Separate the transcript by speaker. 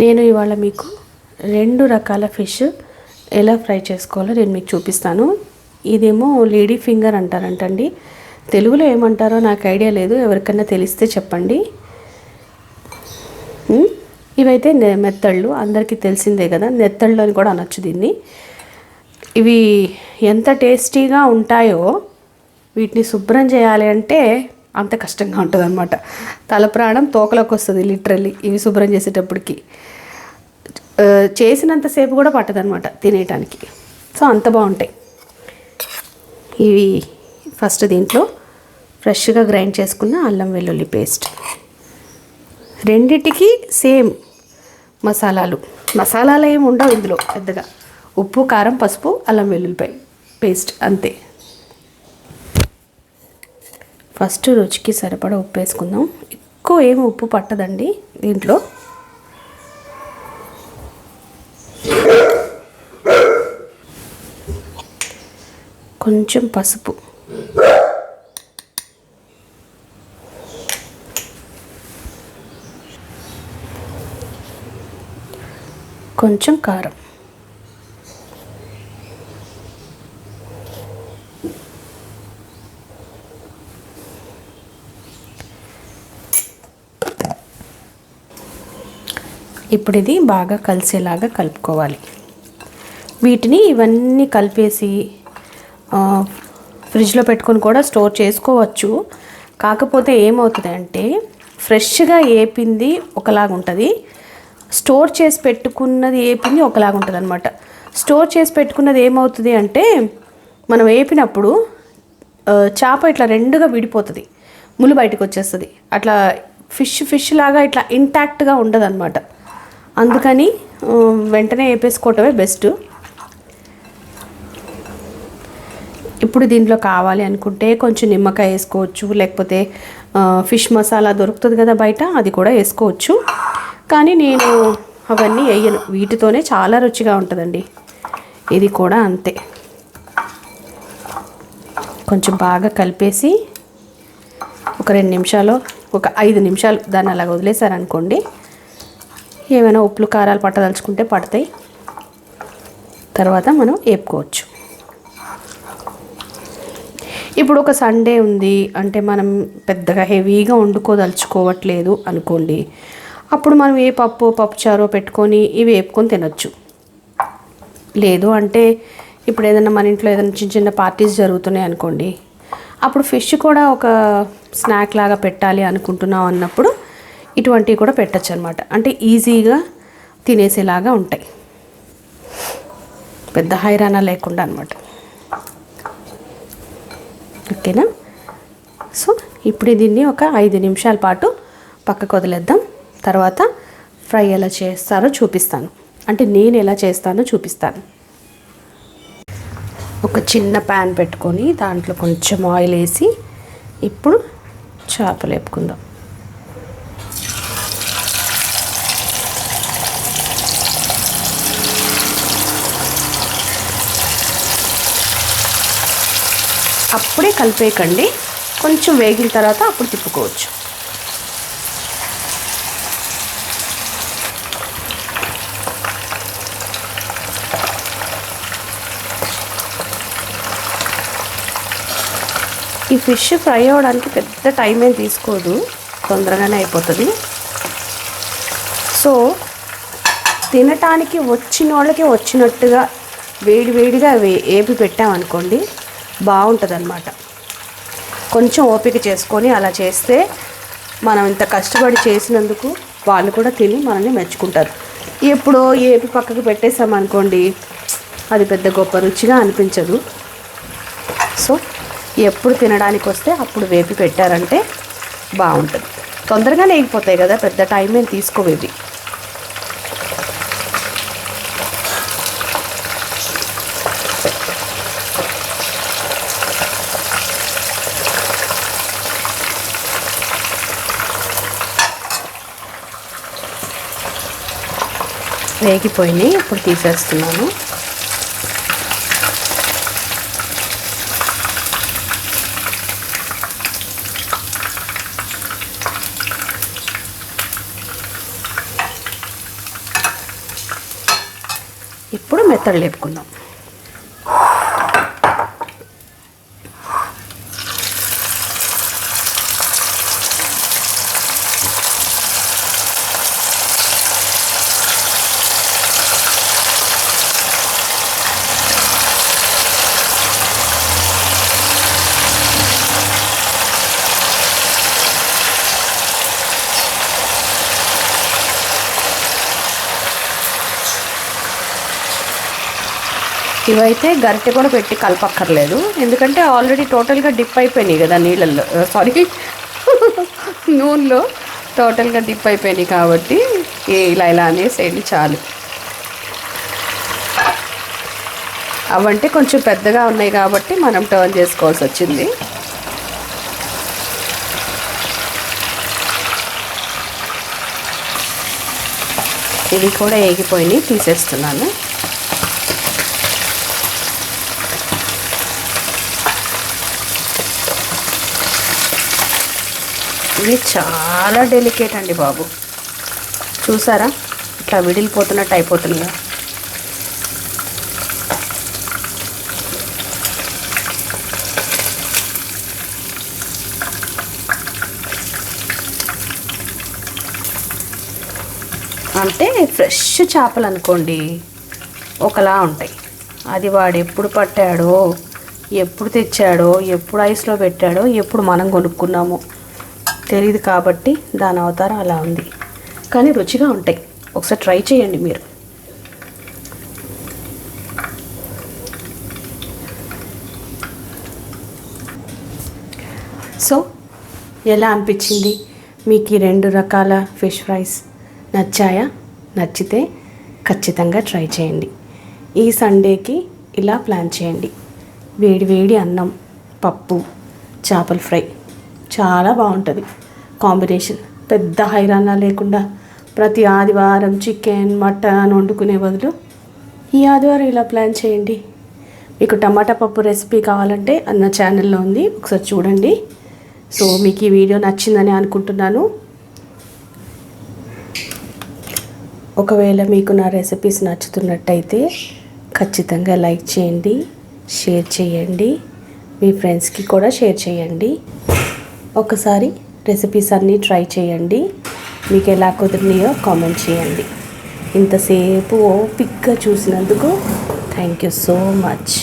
Speaker 1: నేను ఇవాళ మీకు రెండు రకాల ఫిష్ ఎలా ఫ్రై చేసుకోవాలో నేను మీకు చూపిస్తాను. ఇదేమో లేడీ ఫింగర్ అంటారంటండి. తెలుగులో ఏమంటారో నాకు ఐడియా లేదు ఎవరికైనా తెలిస్తే చెప్పండి. ఇవైతే నె- మెత్తళ్ళు అందరికీ తెలిసిందే కదా నెత్తళ్ళు అని కూడా అనొచ్చు దీన్ని. ఇవి ఎంత టేస్టీగా ఉంటాయో వీటిని శుభ్రం చేయాలి అంటే అంత కష్టంగా ఉంటుంది అనమాట తల ప్రాణం తోకలోకి వస్తుంది లిటరల్లీ. ఇవి శుభ్రం చేసేటప్పటికి. చేసినంతసేపు కూడా పట్టదనమాట తినేయటానికి. సో అంత బాగుంటాయి. ఇవి ఫస్ట్ దీంట్లో ఫ్రెష్గా గ్రైండ్ చేసుకున్న అల్లం వెల్లుల్లి పేస్ట్. రెండిటికి సేమ్ మసాలాలు. మసాలాలు ఏమి ఉండవు ఇందులో పెద్దగా. ఉప్పు కారం పసుపు అల్లం వెల్లుల్లిపాయ పేస్ట్ అంతే. ఫస్ట్ రుచికి సరిపడా ఉప్పు వేసుకుందాం. ఎక్కువ ఏమి ఉప్పు పట్టదండి దీంట్లో. కొంచెం పసుపు. కొంచెం కారం. ఇప్పుడు ఇది బాగా కలిసేలాగా కలుపుకోవాలి. వీటిని ఇవన్నీ కలిపేసి ఫ్రిడ్జ్లో పెట్టుకొని కూడా స్టోర్ చేసుకోవచ్చు. కాకపోతే ఏమవుతుంది అంటే ఫ్రెష్గా ఏపింది ఒకలాగా ఉంటుంది. స్టోర్ చేసి పెట్టుకున్నది ఏపింది ఒకలాగా ఉంటుంది అనమాట స్టోర్ చేసి పెట్టుకున్నది ఏమవుతుంది అంటే మనం వేపినప్పుడు చేప ఇట్లా రెండుగా విడిపోతుంది. ముళ్ళు బయటకు వచ్చేస్తుంది అట్లా ఫిష్ ఫిష్ లాగా ఇట్లా ఇంటాక్ట్గా ఉండదు అనమాట అందుకని వెంటనే వేపేసుకోవటమే బెస్ట్. ఇప్పుడు దీంట్లో కావాలి అనుకుంటే కొంచెం నిమ్మకాయ వేసుకోవచ్చు లేకపోతే ఫిష్ మసాలా దొరుకుతుంది కదా బయట అది కూడా వేసుకోవచ్చు. కానీ నేను అవన్నీ వేయను. వీటితోనే చాలా రుచిగా ఉంటుందండి. ఇది కూడా అంతే. కొంచెం బాగా కలిపేసి ఒక రెండు నిమిషాలు ఒక ఐదు నిమిషాలు దాన్ని అలా వదిలేసారనుకోండి ఏమైనా ఉప్పులు కారాలు పట్టదలుచుకుంటే పడతాయి. తర్వాత మనం వేపుకోవచ్చు ఇప్పుడు ఒక సండే ఉంది. అంటే మనం పెద్దగా హెవీగా వండుకోదలుచుకోవట్లేదు అనుకోండి. అప్పుడు మనం ఏ పప్పు పప్పుచారో పెట్టుకొని ఇవి వేపుకొని తినొచ్చు. లేదు అంటే ఇప్పుడు ఏదైనా మన ఇంట్లో ఏదైనా చిన్న చిన్న పార్టీస్ జరుగుతున్నాయి అనుకోండి. అప్పుడు ఫిష్ కూడా ఒక స్నాక్ లాగా పెట్టాలి అనుకుంటున్నాం అన్నప్పుడు ఇటువంటివి కూడా పెట్టచ్చు అనమాట అంటే ఈజీగా తినేసేలాగా ఉంటాయి. పెద్ద హైరాణ లేకుండా అనమాట ఓకేనా? సో ఇప్పుడు దీన్ని ఒక ఐదు నిమిషాల పాటు పక్కకు వదిలేద్దాం. తర్వాత ఫ్రై ఎలా చేస్తారో చూపిస్తాను. అంటే నేను ఎలా చేస్తానో చూపిస్తాను. ఒక చిన్న ప్యాన్ పెట్టుకొని దాంట్లో కొంచెం ఆయిల్ వేసి ఇప్పుడు చేపలు వేపుకుందాం. అప్పుడే కలిపేయకండి. కొంచెం వేగిన తర్వాత అప్పుడు తిప్పుకోవచ్చు. ఈ ఫిష్ ఫ్రై అవ్వడానికి పెద్ద టైం ఏం తీసుకోదు. తొందరగానే అయిపోతుంది. సో తినటానికి వచ్చిన వాళ్ళకి వచ్చినట్టుగా వేడి వేడిగా వే ఏపి పెట్టామనుకోండి బాగుంటుంది అనమాట కొంచెం ఓపిక చేసుకొని అలా చేస్తే మనం ఇంత కష్టపడి చేసినందుకు వాళ్ళు కూడా తిని మనల్ని మెచ్చుకుంటారు. ఎప్పుడో ఏపి పక్కకు పెట్టేసామనుకోండి అది పెద్ద గొప్ప రుచిగా అనిపించదు. సో ఎప్పుడు తినడానికి వస్తే అప్పుడు వేపి పెట్టారంటే బాగుంటుంది. తొందరగానే వేగిపోతాయి కదా పెద్ద టైం ఏం తీసుకోవేవి వేగిపోయినాయి. ఇప్పుడు తీసేస్తున్నాను. ఇప్పుడు మెత్తలు లేపుకుందాం. ఇవైతే గరిటె కూడా పెట్టి కలపక్కర్లేదు. ఎందుకంటే ఆల్రెడీ టోటల్గా డిప్ అయిపోయినాయి కదా నీళ్ళల్లో. Uh, సారీ నూనెలో టోటల్గా డిప్ అయిపోయినాయి కాబట్టి ఇలా ఇలా అనేసేయండి చాలు. అవంటే కొంచెం పెద్దగా ఉన్నాయి కాబట్టి మనం టర్న్ చేసుకోవాల్సి వచ్చింది. ఇవి కూడా ఏగిపోయినాయి తీసేస్తున్నాను. ఇది చాలా డెలికేట్ అండి బాబు. చూసారా? ఇట్లా విడిలిపోతున్నట్టు అయిపోతుందిగా అంటే ఫ్రెష్ చేపలు అనుకోండి ఒకలా ఉంటాయి. అది వాడు ఎప్పుడు పట్టాడో ఎప్పుడు తెచ్చాడో ఎప్పుడు ఐస్లో పెట్టాడో ఎప్పుడు మనం కొనుక్కున్నామో. తెలియదు కాబట్టి దాని అవతారం అలా ఉంది. కానీ రుచిగా ఉంటాయి. ఒకసారి ట్రై చేయండి మీరు. సో ఎలా అనిపించింది? మీకు ఈ రెండు రకాల ఫిష్ ఫ్రైస్ నచ్చాయా? నచ్చితే ఖచ్చితంగా ట్రై చేయండి. ఈ సండేకి ఇలా ప్లాన్ చేయండి. వేడి వేడి అన్నం పప్పు చేపల ఫ్రై. చాలా బాగుంటుంది. కాంబినేషన్. పెద్ద హైరానా లేకుండా ప్రతి ఆదివారం చికెన్ మటన్ వండుకునే బదులు ఈ ఆదివారం ఇలా ప్లాన్ చేయండి. మీకు టమాటా పప్పు రెసిపీ కావాలంటే అన్న ఛానల్లో ఉంది. ఒకసారి చూడండి. సో మీకు ఈ వీడియో నచ్చిందని అనుకుంటున్నాను. ఒకవేళ మీకు నా రెసిపీస్ నచ్చుతున్నట్టయితే ఖచ్చితంగా లైక్ చేయండి షేర్ చేయండి. మీ ఫ్రెండ్స్కి కూడా షేర్ చేయండి. ఒకసారి రెసిపీస్ అన్నీ ట్రై చేయండి. మీకు ఎలా కుదిరినాయో కామెంట్ చేయండి. ఇంతసేపు ఓపిక్గా చూసినందుకు థ్యాంక్ యూ సో మచ్